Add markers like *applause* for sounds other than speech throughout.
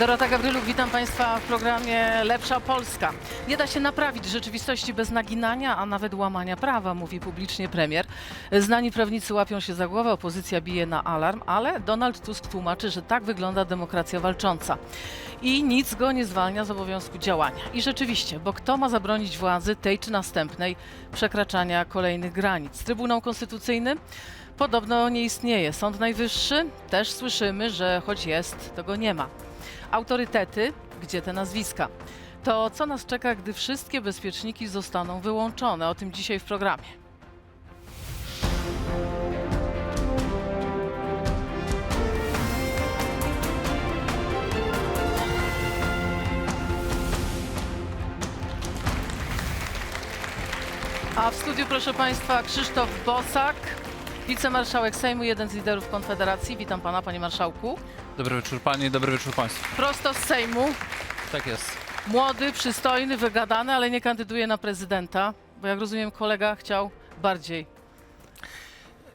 Dorota Gawryluk, witam Państwa w programie Lepsza Polska. Nie da się naprawić rzeczywistości bez naginania, a nawet łamania prawa, mówi publicznie premier. Znani prawnicy łapią się za głowę, opozycja bije na alarm, ale Donald Tusk tłumaczy, że tak wygląda demokracja walcząca. I nic go nie zwalnia z obowiązku działania. I rzeczywiście, bo kto ma zabronić władzy, tej czy następnej, przekraczania kolejnych granic? Trybunał Konstytucyjny? Podobno nie istnieje. Sąd Najwyższy? Też słyszymy, że choć jest, to go nie ma. Autorytety? Gdzie te nazwiska? To co nas czeka, gdy wszystkie bezpieczniki zostaną wyłączone? O tym dzisiaj w programie. A w studiu, proszę Państwa, Krzysztof Bosak, wicemarszałek Sejmu, jeden z liderów Konfederacji. Witam Pana, Panie Marszałku. Dobry wieczór Pani, dobry wieczór Państwu. Prosto z Sejmu, Tak jest. młody, przystojny, wygadany, ale nie kandyduje na prezydenta, bo jak rozumiem kolega chciał bardziej.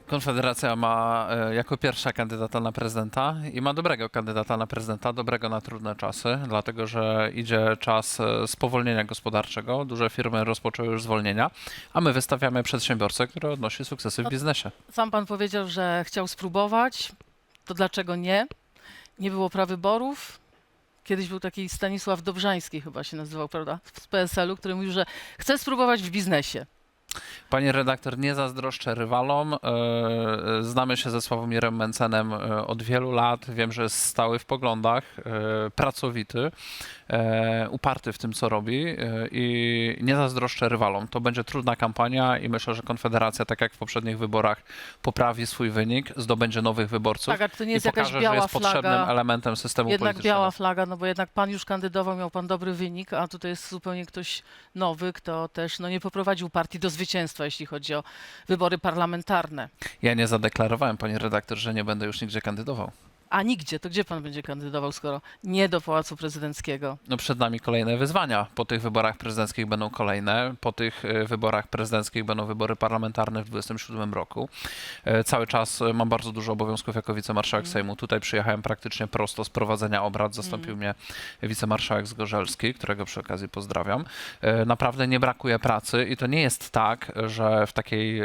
Konfederacja ma e, jako pierwsza kandydata na prezydenta i ma dobrego kandydata na prezydenta, dobrego na trudne czasy, dlatego że idzie czas e, spowolnienia gospodarczego. Duże firmy rozpoczęły już zwolnienia, a my wystawiamy przedsiębiorcę, który odnosi sukcesy w biznesie. Sam pan powiedział, że chciał spróbować, to dlaczego nie? Nie było prawyborów. Kiedyś był taki Stanisław Dobrzański chyba się nazywał, prawda, z PSL-u, który mówił, że chce spróbować w biznesie. Panie redaktor, nie zazdroszczę rywalom. E, Znamy się ze Sławomirem Mencenem e, od wielu lat. Wiem, że jest stały w poglądach, e, pracowity, uparty w tym, co robi i nie zazdroszczę rywalom. To będzie trudna kampania i myślę, że Konfederacja, tak jak w poprzednich wyborach, poprawi swój wynik, zdobędzie nowych wyborców Tak, to nie i jest jakaś pokaże, że biała jest potrzebnym flaga. elementem systemu Jednak politycznego. biała flaga, no bo jednak pan już kandydował, miał pan dobry wynik, a tutaj jest zupełnie ktoś nowy, kto też no, nie poprowadził partii do zwycięstwa, jeśli chodzi o wybory parlamentarne. Ja nie zadeklarowałem, panie redaktor, że nie będę już nigdzie kandydował. A nigdzie, to gdzie pan będzie kandydował, skoro nie do Pałacu Prezydenckiego? No przed nami kolejne wyzwania. Po tych wyborach prezydenckich będą kolejne. Po tych e, wyborach prezydenckich będą wybory parlamentarne w 2027 roku. E, Cały czas e, mam bardzo dużo obowiązków jako wicemarszałek Sejmu. Tutaj przyjechałem praktycznie prosto z prowadzenia obrad. Zastąpił mnie wicemarszałek Zgorzelski, którego przy okazji pozdrawiam. Naprawdę nie brakuje pracy i to nie jest tak, że w takiej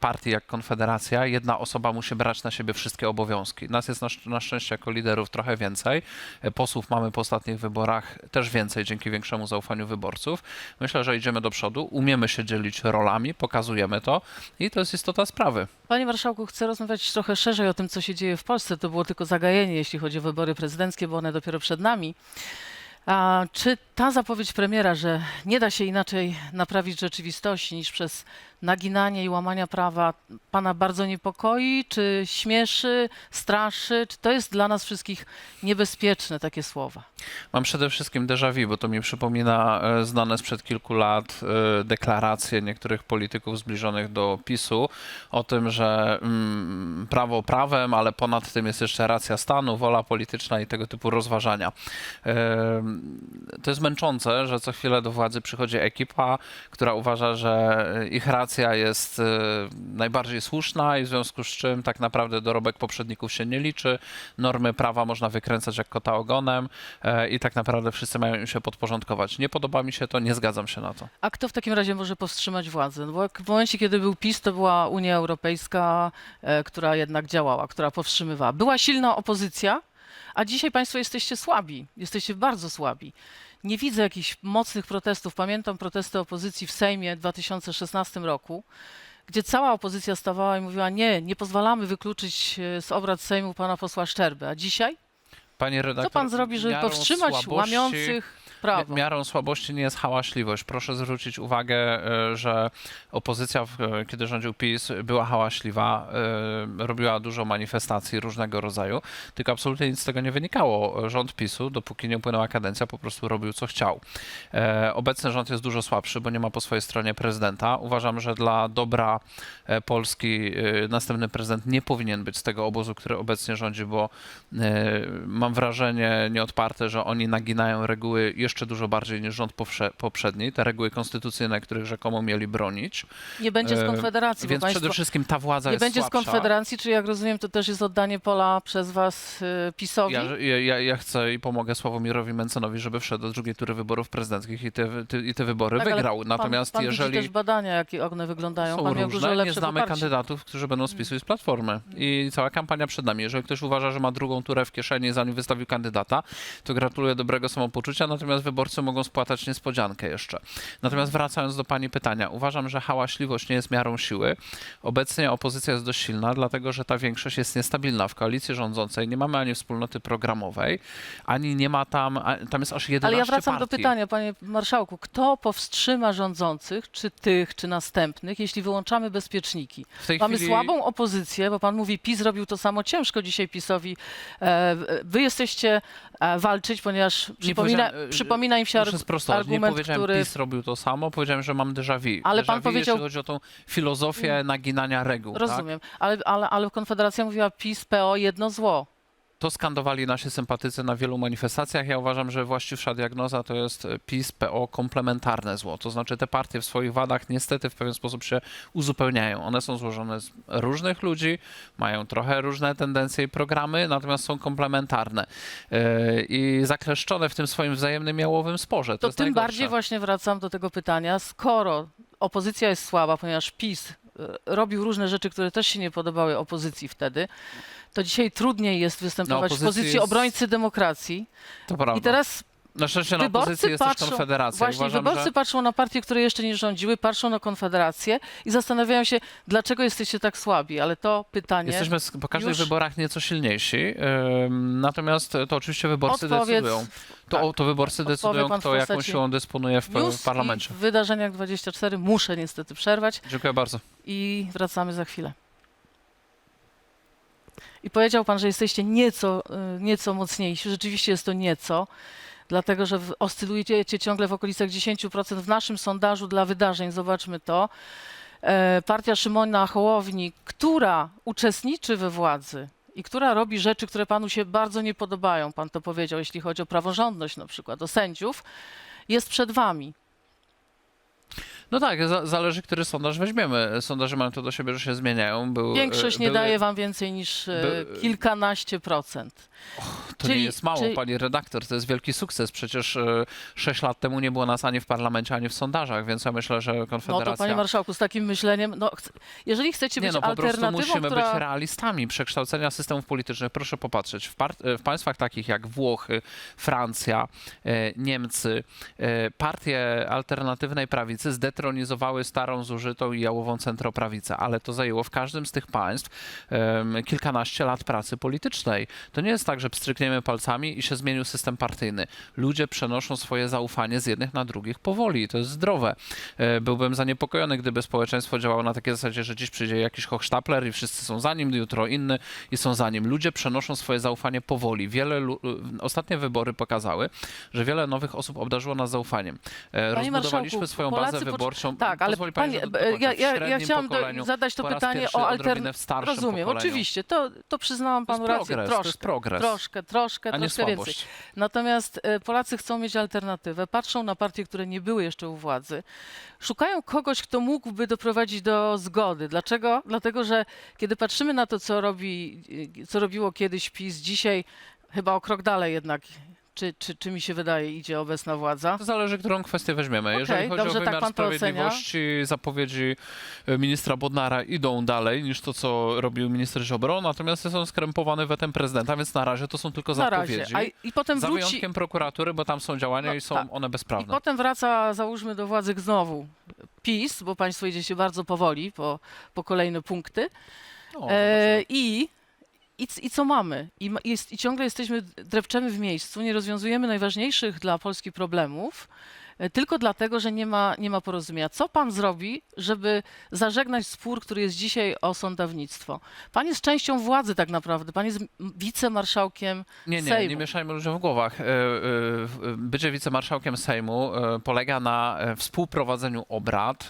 partii jak Konfederacja jedna osoba musi brać na siebie wszystkie obowiązki. Nas jest na, na szczęście jako liderów trochę więcej. E, Posłów mamy po ostatnich wyborach też więcej dzięki większemu zaufaniu wyborców. Myślę, że idziemy do przodu, umiemy się dzielić rolami, pokazujemy to i to jest istota sprawy. Panie Marszałku, chcę rozmawiać trochę szerzej o tym, co się dzieje w Polsce. To było tylko zagajenie, jeśli chodzi o wybory prezydenckie, bo one dopiero przed nami. A czy ta zapowiedź premiera, że nie da się inaczej naprawić rzeczywistości niż przez naginanie i łamania prawa, pana bardzo niepokoi? Czy śmieszy, straszy? Czy to jest dla nas wszystkich niebezpieczne takie słowa? Mam przede wszystkim déjà vu, bo to mi przypomina e, znane sprzed kilku lat e, deklaracje niektórych polityków zbliżonych do PiSu o tym, że mm, prawo prawem, ale ponad tym jest jeszcze racja stanu, wola polityczna i tego typu rozważania. E, To jest męczące, że co chwilę do władzy przychodzi ekipa, która uważa, że ich racja jest e, najbardziej słuszna i w związku z czym tak naprawdę dorobek poprzedników się nie liczy, normy prawa można wykręcać jak kota ogonem e, i tak naprawdę wszyscy mają im się podporządkować. Nie podoba mi się to, nie zgadzam się na to. A kto w takim razie może powstrzymać władzę? No bo w momencie, kiedy był PiS, to była Unia Europejska, e, która jednak działała, która powstrzymywała. Była silna opozycja, a dzisiaj Państwo jesteście słabi. Jesteście bardzo słabi. Nie widzę jakichś mocnych protestów. Pamiętam protesty opozycji w Sejmie w 2016 roku, gdzie cała opozycja stawała i mówiła: Nie, nie pozwalamy wykluczyć e, z obrad Sejmu pana posła Szczerby. A dzisiaj? Panie redaktor, Co pan zrobi, żeby powstrzymać słabości- łamiących Miarą słabości nie jest hałaśliwość. Proszę zwrócić uwagę, e, że opozycja, e, kiedy rządził PiS, była hałaśliwa, e, robiła dużo manifestacji różnego rodzaju, tylko absolutnie nic z tego nie wynikało. Rząd PiSu, dopóki nie upłynęła kadencja, po prostu robił co chciał. Obecny rząd jest dużo słabszy, bo nie ma po swojej stronie prezydenta. Uważam, że dla dobra Polski następny prezydent nie powinien być z tego obozu, który obecnie rządzi, bo mam wrażenie nieodparte, że oni naginają reguły jeszcze dużo bardziej niż rząd poprzedni, te reguły konstytucyjne, których rzekomo mieli bronić. Nie będzie z E, Konfederacji, Więc przede wszystkim ta władza nie jest będzie z. Konfederacji, czy jak rozumiem, to też jest oddanie pola przez was y, PiSowi? Ja, ja, ja- chcę i pomogę Sławomirowi Mencenowi, żeby wszedł do drugiej tury wyborów prezydenckich i te, ty, i te wybory Tak, wygrał. Natomiast pan, pan jeżeli też badania, jakie one wyglądają. są pan różne, nie znamy poparcie. kandydatów, którzy będą z PiSu i z Platformy. I cała kampania przed nami. Jeżeli ktoś uważa, że ma drugą turę w kieszeni, zanim wystawił kandydata, to gratuluję dobrego samopoczucia, natomiast wyborcy mogą spłatać niespodziankę jeszcze. Natomiast wracając do pani pytania, uważam, że hałaśliwość nie jest miarą siły. Obecnie opozycja jest dość silna, dlatego że ta większość jest niestabilna. W koalicji rządzącej nie mamy ani wspólnoty programowej, ani nie ma tam, tam jest aż 11 Ale ja wracam partii. do pytania, panie marszałku. Kto powstrzyma rządzących, czy tych, czy następnych, jeśli wyłączamy bezpieczniki? Mamy chwili... słabą opozycję, bo pan mówi, PiS robił to samo ciężko dzisiaj PiSowi. E, Wy jesteście e, walczyć, ponieważ przypomina, e, przypomina im się Muszę. Nie powiedziałem, który... PiS robił to samo, powiedziałem, że mam déjà vu. Ale déjà pan vu, powiedział- jeśli chodzi o tą filozofię naginania reguł. Tak? Rozumiem, ale, ale, ale Konfederacja mówiła PiS, PO, jedno zło. To skandowali nasi sympatycy na wielu manifestacjach. Ja uważam, że właściwsza diagnoza to jest PiS, PO, komplementarne zło. To znaczy te partie w swoich wadach niestety w pewien sposób się uzupełniają. One są złożone z różnych ludzi, mają trochę różne tendencje i programy, natomiast są komplementarne Yy, i zakleszczone w tym swoim wzajemnym jałowym sporze. To, To tym najgorsze. bardziej właśnie wracam do tego pytania, skoro opozycja jest słaba, ponieważ PiS e, robił różne rzeczy, które też się nie podobały opozycji wtedy, to dzisiaj trudniej jest występować w opozycji pozycji jest- obrońcy demokracji. To prawda. I teraz Na szczęście na opozycji jest też patrzą- Konfederacja. właśnie Uważam, wyborcy że... patrzą na partie, które jeszcze nie rządziły, patrzą na Konfederację i zastanawiają się, dlaczego jesteście tak słabi. Ale to pytanie... Jesteśmy po każdych już- wyborach nieco silniejsi, natomiast to oczywiście wyborcy Odpowiedz- decydują. To, tak. to wyborcy Odpowie decydują, kto jaką siłą dysponuje w, w parlamencie. w wydarzeniach 24 muszę niestety przerwać. Dziękuję bardzo. i wracamy za chwilę. I powiedział pan, że jesteście nieco, y, nieco mocniejsi. Rzeczywiście jest to nieco, dlatego że oscylujecie ciągle w okolicach 10% w naszym sondażu dla wydarzeń. Zobaczmy to. E, Partia Szymona Hołowni, która uczestniczy we władzy i która robi rzeczy, które panu się bardzo nie podobają, pan to powiedział, jeśli chodzi o praworządność na przykład, o sędziów, jest przed wami. No tak, za, zależy, który sondaż weźmiemy. Sondaże mają to do siebie, że się zmieniają. Był, Większość e, nie były- daje wam więcej niż e, by- kilkanaście procent. To czyli- nie jest mało, czyli- pani redaktor, to jest wielki sukces. Przecież e, sześć lat temu nie było nas ani w parlamencie, ani w sondażach, więc ja myślę, że No Konfederacja... to panie marszałku, z takim myśleniem, no, jeżeli chcecie Nie być no, po prostu alternatywą, musimy która... być realistami przekształcenia systemów politycznych. Proszę popatrzeć, w, w państwach takich jak Włochy, Francja, e, Niemcy, e, partie alternatywnej prawicy zdetronizowały starą, zużytą i jałową centroprawicę, ale to zajęło w każdym z tych państw em, kilkanaście lat pracy politycznej. To nie jest tak, że pstrykniemy palcami i się zmienił system partyjny. Ludzie przenoszą swoje zaufanie z jednych na drugich powoli i to jest zdrowe. E, Byłbym zaniepokojony, gdyby społeczeństwo działało na takiej zasadzie, że dziś przyjdzie jakiś hochsztapler i wszyscy są za nim, jutro inny i są za nim. Ludzie przenoszą swoje zaufanie powoli. Wiele lu- ostatnie wybory pokazały, że wiele nowych osób obdarzyło nas zaufaniem. E, Panie Rozbudowaliśmy swoją Polacy bazę pocz- wyborczą. Tak, ale Pozwoli pani, panie, że do- ja, ja, ja chciałam do, zadać to pytanie o alternatywę. Rozumiem, pokoleniu. oczywiście, to, to przyznałam To panu rację, progres, to jest troszkę, progres, troszkę, troszkę, nie troszkę więcej. Natomiast e, Polacy chcą mieć alternatywę, patrzą na partie, które nie były jeszcze u władzy, szukają kogoś, kto mógłby doprowadzić do zgody. Dlaczego? Dlatego, że kiedy patrzymy na to, co, robi, e, co robiło kiedyś PiS, dzisiaj chyba o krok dalej jednak, czy, czy, czy mi się wydaje, idzie obecna władza. To zależy, którą kwestię weźmiemy. Okej, Jeżeli chodzi dobrze, o tak wymiar ocenia. sprawiedliwości, zapowiedzi e, ministra Bodnara idą dalej niż to, co robił minister Ziobro, natomiast są skrępowane wetem prezydenta, więc na razie to są tylko Na razie. zapowiedzi. A, i- I potem Za wróci, wyjątkiem prokuratury, bo tam są działania No, i są tak. one I bezprawne. potem wraca, załóżmy, do władzy znowu PiS, bo państwo idziecie bardzo powoli po, po kolejne punkty. No, E, i, i, I co mamy? I, jest, I ciągle jesteśmy, drepczemy w miejscu, nie rozwiązujemy najważniejszych dla Polski problemów. Tylko dlatego, że nie ma, nie ma porozumienia. Co pan zrobi, żeby zażegnać spór, który jest dzisiaj o sądownictwo? Pan jest częścią władzy tak naprawdę, pan jest wicemarszałkiem Nie, nie, Sejmu. nie mieszajmy ludziom w głowach. E, e, Bycie wicemarszałkiem Sejmu e, polega na e, współprowadzeniu obrad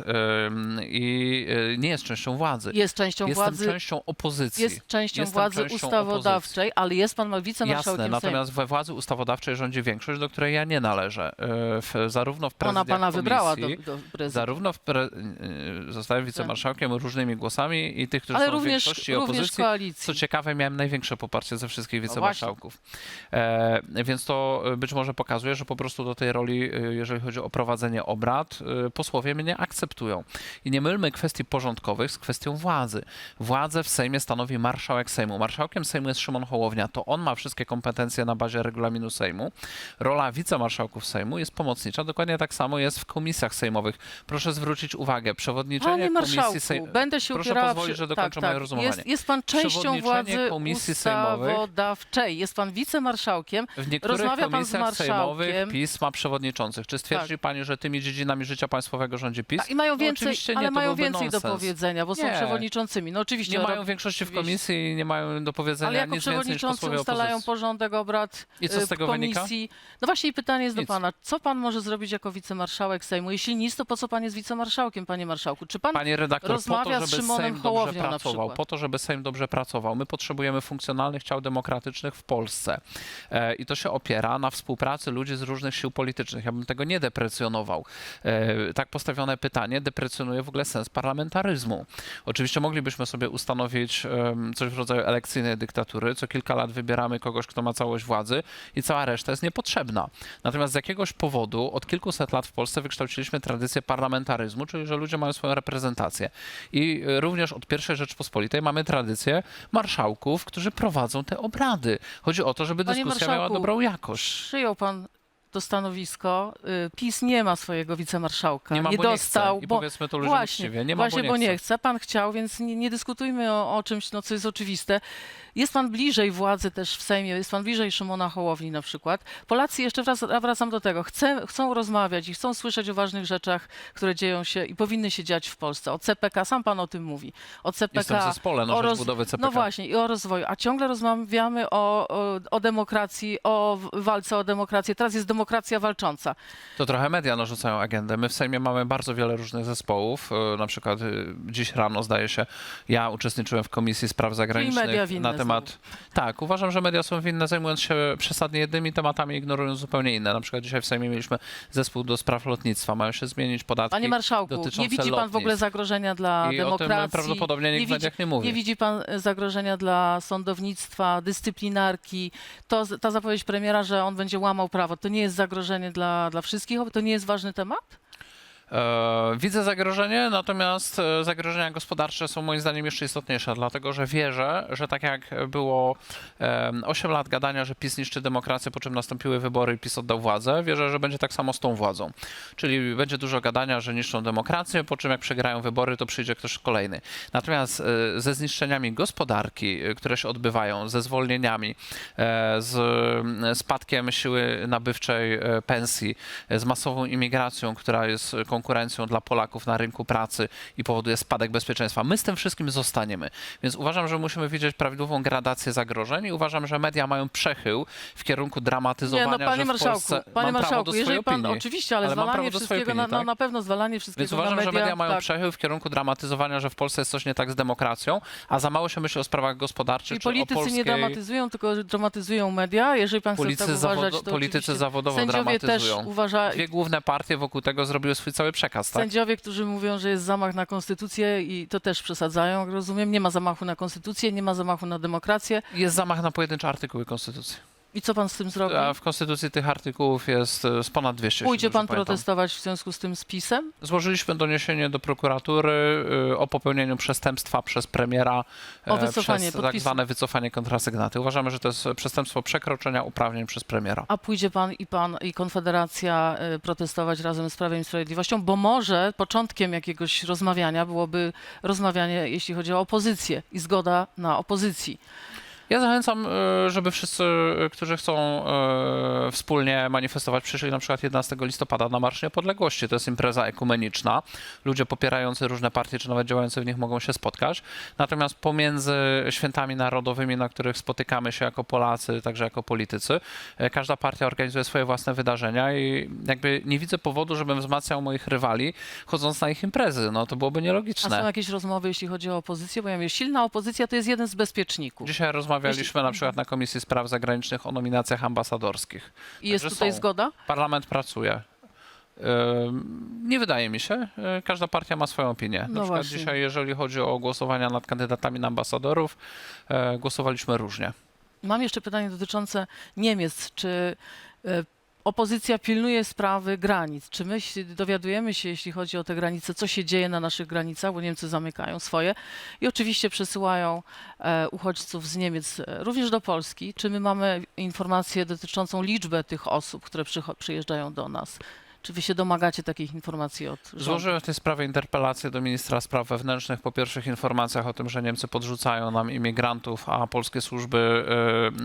e, i e, nie jest częścią władzy. Jest częścią Jestem władzy, częścią opozycji. jest częścią Jestem władzy częścią ustawodawczej, ale jest pan wicemarszałkiem Jasne, Sejmu. natomiast we władzy ustawodawczej rządzi większość, do której ja nie należę. E, W, zarówno w Ona prezydiach pana wybrała do, komisji, do prezydium. Zarówno w pre... y, zostałem wicemarszałkiem różnymi głosami i tych, którzy Ale są w również, większości również opozycji. koalicji. Co ciekawe, miałem największe poparcie ze wszystkich No wicemarszałków. e, więc to być może pokazuje, że po prostu do tej roli, y, jeżeli chodzi o prowadzenie obrad, y, posłowie mnie akceptują. I nie mylmy kwestii porządkowych z kwestią władzy. Władzę w Sejmie stanowi marszałek Sejmu. Marszałkiem Sejmu jest Szymon Hołownia. To on ma wszystkie kompetencje na bazie regulaminu Sejmu. Rola wicemarszałków Sejmu jest pomocnicza. Dokładnie tak samo jest w komisjach sejmowych. Proszę zwrócić uwagę, przewodniczenie Panie marszałku, komisji sejmowej. będę się Proszę pozwolić, przy- że dokończę tak, moje tak. rozumowanie. Jest, jest pan częścią Przewodniczenie władzy komisji sejmowych- ustawodawczej. Jest pan wicemarszałkiem. W niektórych Rozmawia pan z komisjach sejmowych marszałkiem. PiS ma przewodniczących. Czy stwierdzi Tak. pani, że tymi dziedzinami życia państwowego rządzi PiS? Tak, I mają No więcej, oczywiście nie, ale to mają byłby więcej do nonsens. powiedzenia, bo są Nie. przewodniczącymi. No oczywiście. Nie mają większości w oczywiście. komisji i nie mają do powiedzenia Ale jako nic więcej niż przewodniczący posłowie ustalają opozycji. porządek obrad I co z y, tego wynika? komisji. No właśnie i pytanie jest do Nic. pana. Co pan może zrobić jako wicemarszałek Sejmu? Jeśli nic, to po co pan jest wicemarszałkiem, panie marszałku? Czy pan Panie redaktor, po rozmawia to, z żeby Szymonem Sejm dobrze Hołownią na pracował, przykład? po to, żeby Sejm dobrze pracował, my potrzebujemy funkcjonalnych ciał demokratycznych w Polsce. E, I to się opiera na współpracy ludzi z różnych sił politycznych. Ja bym tego nie deprecjonował. E, tak postawione pytanie deprecjonuje w ogóle sens parlamentaryzmu. Oczywiście moglibyśmy sobie ustanowić em, coś w rodzaju elekcyjnej dyktatury. Co kilka lat wybieramy kogoś, kto ma całość władzy i cała reszta jest niepotrzebna. Natomiast z jakiegoś powodu od kilkuset lat w Polsce wykształciliśmy tradycję parlamentaryzmu, czyli że ludzie mają swoją reprezentację. I również od pierwszej Rzeczpospolitej mamy tradycję marszałków, którzy prowadzą te obrady. Chodzi o to, żeby Panie dyskusja miała marszałku, dobrą jakość. przyjął pan to stanowisko? Y, PiS nie ma swojego wicemarszałka. Nie ma, bo nie dostał, chce. I bo powiedzmy to ludziom Właśnie. Nie ma, właśnie, bo nie chce. Pan chciał, więc nie, nie dyskutujmy o, o czymś, no, co jest oczywiste. Jest pan bliżej władzy też w Sejmie, jest pan bliżej Szymona Hołowni na przykład. Polacy, jeszcze wraz, wracam do tego, chce, chcą rozmawiać i chcą słyszeć o ważnych rzeczach, które dzieją się i powinny się dziać w Polsce. O CPK, sam pan o tym mówi. O CPK, Jestem w zespole na roz- budowy CPK. no właśnie, i o rozwoju. A ciągle rozmawiamy o, o, o demokracji, o walce o demokrację. Teraz jest demokracja walcząca. To trochę media narzucają agendę. My w Sejmie mamy bardzo wiele różnych zespołów. E, Na przykład y, dziś rano, zdaje się, ja uczestniczyłem w Komisji Spraw Zagranicznych na temat... Tak, uważam, że media są winne, zajmując się przesadnie jednymi tematami, ignorując zupełnie inne. Na przykład dzisiaj w Sejmie mieliśmy zespół do spraw lotnictwa. Mają się zmienić podatki Panie marszałku, nie widzi pan w ogóle zagrożenia dla I o tym demokracji? prawdopodobnie nikt w widzi, mediach nie mówi. Nie widzi pan e, zagrożenia dla sądownictwa, dyscyplinarki? To, ta zapowiedź premiera, że on będzie łamał prawo, to nie jest zagrożenie dla, dla wszystkich? To nie jest ważny temat? E, widzę zagrożenie, natomiast e, zagrożenia gospodarcze są moim zdaniem jeszcze istotniejsze, dlatego że wierzę, że tak jak było e, 8 lat gadania, że PiS niszczy demokrację, po czym nastąpiły wybory i PiS oddał władzę, wierzę, że będzie tak samo z tą władzą. Czyli będzie dużo gadania, że niszczą demokrację, po czym jak przegrają wybory, to przyjdzie ktoś kolejny. Natomiast e, ze zniszczeniami gospodarki, które się odbywają, ze zwolnieniami, z spadkiem siły nabywczej pensji, z masową imigracją, która jest konkurencją dla Polaków na rynku pracy i powoduje spadek bezpieczeństwa. My z tym wszystkim zostaniemy. Więc uważam, że musimy widzieć prawidłową gradację zagrożeń i uważam, że media mają przechył w kierunku Nie, dramatyzowania, no panie że w marszałku, Polsce panie marszałku, jeżeli pan, opinii. oczywiście, ale, Ale zwalanie wszystkiego, opinii, na, no, tak? na pewno zwalanie wszystkiego Więc uważam, na media, że media mają tak. przechył w kierunku dramatyzowania, że w Polsce jest coś nie tak z demokracją, a za mało się myśli o sprawach gospodarczych I politycy polskiej... nie dramatyzują, tylko dramatyzują media. Jeżeli pan chce Politycy tak uważać, to politycy zawodowo sędziowie też dramatyzują. uważa, Dwie główne partie wokół tego zrobiły swój cały przekaz, tak? Sędziowie, którzy mówią, że jest zamach na konstytucję i to też przesadzają, jak rozumiem. Nie ma zamachu na konstytucję, nie ma zamachu na demokrację. Jest zamach na pojedyncze artykuły Konstytucji. I co pan z tym zrobi? A w Konstytucji tych artykułów jest e, z ponad 200. jeśli Pójdzie pan protestować w związku z tym z PiSem? Złożyliśmy doniesienie do prokuratury y, o popełnieniu przestępstwa przez premiera O e, wycofanie przez tak podpisu. zwane wycofanie kontrasygnaty. Uważamy, że to jest przestępstwo przekroczenia uprawnień przez premiera. A pójdzie pan i pan i Konfederacja protestować razem z Prawem i Sprawiedliwością? Bo może początkiem jakiegoś rozmawiania byłoby rozmawianie, jeśli chodzi o opozycję i zgoda na opozycji. Ja zachęcam, e, żeby wszyscy, e, którzy chcą e, wspólnie manifestować, przyszli na przykład 11 listopada na Marsz Niepodległości. To jest impreza ekumeniczna. Ludzie popierający różne partie, czy nawet działający w nich mogą się spotkać. Natomiast pomiędzy świętami narodowymi, na których spotykamy się jako Polacy, także jako politycy, każda partia organizuje swoje własne wydarzenia i jakby nie widzę powodu, żebym wzmacniał moich rywali, chodząc na ich imprezy. No to byłoby A są nielogiczne. jakieś rozmowy, jeśli chodzi o opozycję? Bo ja mówię, silna opozycja to jest jeden z bezpieczników. Dzisiaj rozmawialiśmy na przykład na Komisji Spraw Zagranicznych o nominacjach ambasadorskich. I jest Także tutaj są. zgoda? Parlament pracuje. Ym, Nie wydaje mi się. Yy, Każda partia ma swoją opinię. Na No przykład właśnie. dzisiaj, jeżeli chodzi o głosowania nad kandydatami na ambasadorów, e, głosowaliśmy różnie. Mam jeszcze pytanie dotyczące Niemiec. Czy e, opozycja pilnuje sprawy granic? Czy my dowiadujemy się, jeśli chodzi o te granice, co się dzieje na naszych granicach, bo Niemcy zamykają swoje i oczywiście przesyłają e, uchodźców z Niemiec e, również do Polski. Czy my mamy informację dotyczącą liczbę tych osób, które przyjeżdżają do nas? Czy wy się domagacie takich informacji od rządu? Złożyłem w tej sprawie interpelację do ministra spraw wewnętrznych po pierwszych informacjach o tym, że Niemcy podrzucają nam imigrantów, a polskie służby,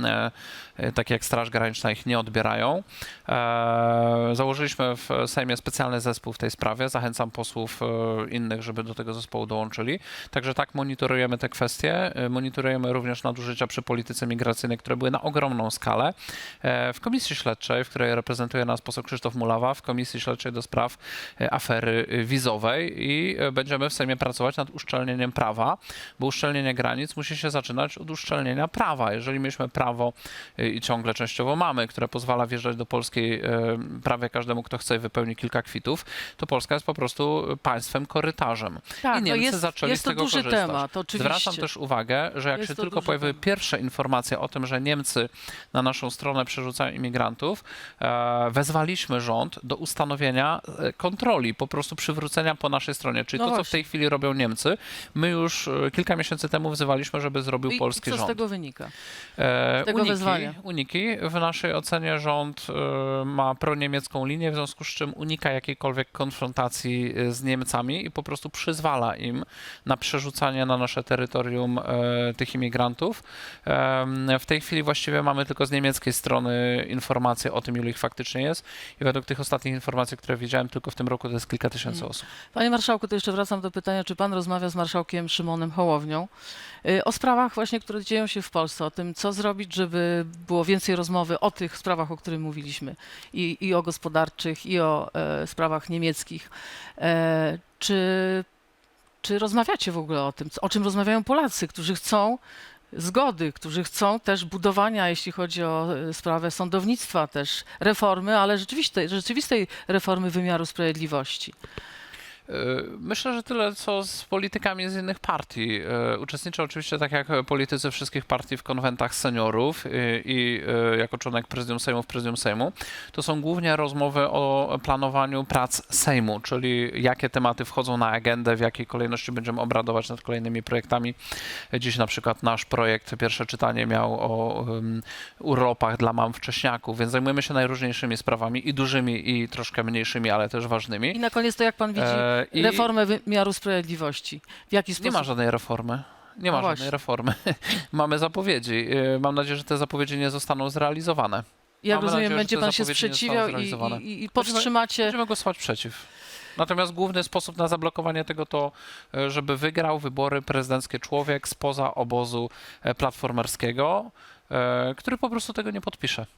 e, e, takie jak Straż Graniczna, ich nie odbierają. E, Założyliśmy w Sejmie specjalny zespół w tej sprawie. Zachęcam posłów e, innych, żeby do tego zespołu dołączyli. Także tak monitorujemy te kwestie. E, Monitorujemy również nadużycia przy polityce migracyjnej, które były na ogromną skalę. E, W komisji śledczej, w której reprezentuje nas poseł Krzysztof Mulawa, w komisji śledczej do spraw e, afery e, wizowej i e, będziemy w Sejmie pracować nad uszczelnieniem prawa, bo uszczelnienie granic musi się zaczynać od uszczelnienia prawa. Jeżeli mieliśmy prawo i ciągle częściowo mamy, które pozwala wjeżdżać do Polski prawie każdemu, kto chce i wypełni kilka kwitów, to Polska jest po prostu państwem korytarzem. Tak, I no Niemcy jest, zaczęli jest z to tego duży korzystać. temat, oczywiście. Zwracam też uwagę, że jak Jest się tylko pojawiły temat. pierwsze informacje o tym, że Niemcy na naszą stronę przerzucają imigrantów, wezwaliśmy rząd do ustanowienia e, kontroli, po prostu przywrócenia po naszej stronie. Czyli No to, co w właśnie. tej chwili robią Niemcy, my już e, kilka miesięcy temu wzywaliśmy, żeby zrobił I polski co z rząd. tego wynika? E, tego uniki, wezwania? uniki. W naszej ocenie rząd ma proniemiecką linię, w związku z czym unika jakiejkolwiek konfrontacji z Niemcami i po prostu przyzwala im na przerzucanie na nasze terytorium tych imigrantów. W tej chwili właściwie mamy tylko z niemieckiej strony informacje o tym, ilu ich faktycznie jest i według tych ostatnich informacji, które widziałem, tylko w tym roku to jest kilka tysięcy Mm. osób. Panie marszałku, to jeszcze wracam do pytania, czy pan rozmawia z marszałkiem Szymonem Hołownią y, o sprawach właśnie, które dzieją się w Polsce, o tym, co zrobić, żeby było więcej rozmowy o tych sprawach, o których mówiliśmy, i, i o gospodarczych, i o e, sprawach niemieckich. E, czy, czy rozmawiacie w ogóle o tym, o czym rozmawiają Polacy, którzy chcą zgody, którzy chcą też budowania, jeśli chodzi o e, sprawę sądownictwa, też reformy, ale rzeczywistej, rzeczywistej reformy wymiaru sprawiedliwości. E, Myślę, że tyle co z politykami z innych partii. E, Uczestniczę oczywiście tak jak politycy wszystkich partii w konwentach seniorów i, i e, jako członek prezydium Sejmu w prezydium Sejmu. To są głównie rozmowy o planowaniu prac Sejmu, czyli jakie tematy wchodzą na agendę, w jakiej kolejności będziemy obradować nad kolejnymi projektami. Dziś na przykład nasz projekt, pierwsze czytanie miał o um, urlopach dla mam wcześniaków, więc zajmujemy się najróżniejszymi sprawami i dużymi i troszkę mniejszymi, ale też ważnymi. I na koniec to jak pan widzi E, i- reformę wymiaru sprawiedliwości? W jaki Nie sposób? ma żadnej reformy. Nie No ma właśnie. żadnej reformy. *laughs* Mamy zapowiedzi. Yy, Mam nadzieję, że te zapowiedzi nie zostaną zrealizowane. Jak mamy rozumiem, nadzieję, będzie pan się nie sprzeciwiał i, i, i, powstrzymacie. Będziemy głosować przeciw. Natomiast główny sposób na zablokowanie tego to, e, żeby wygrał wybory prezydenckie człowiek spoza obozu e, platformerskiego, e, który po prostu tego nie podpisze.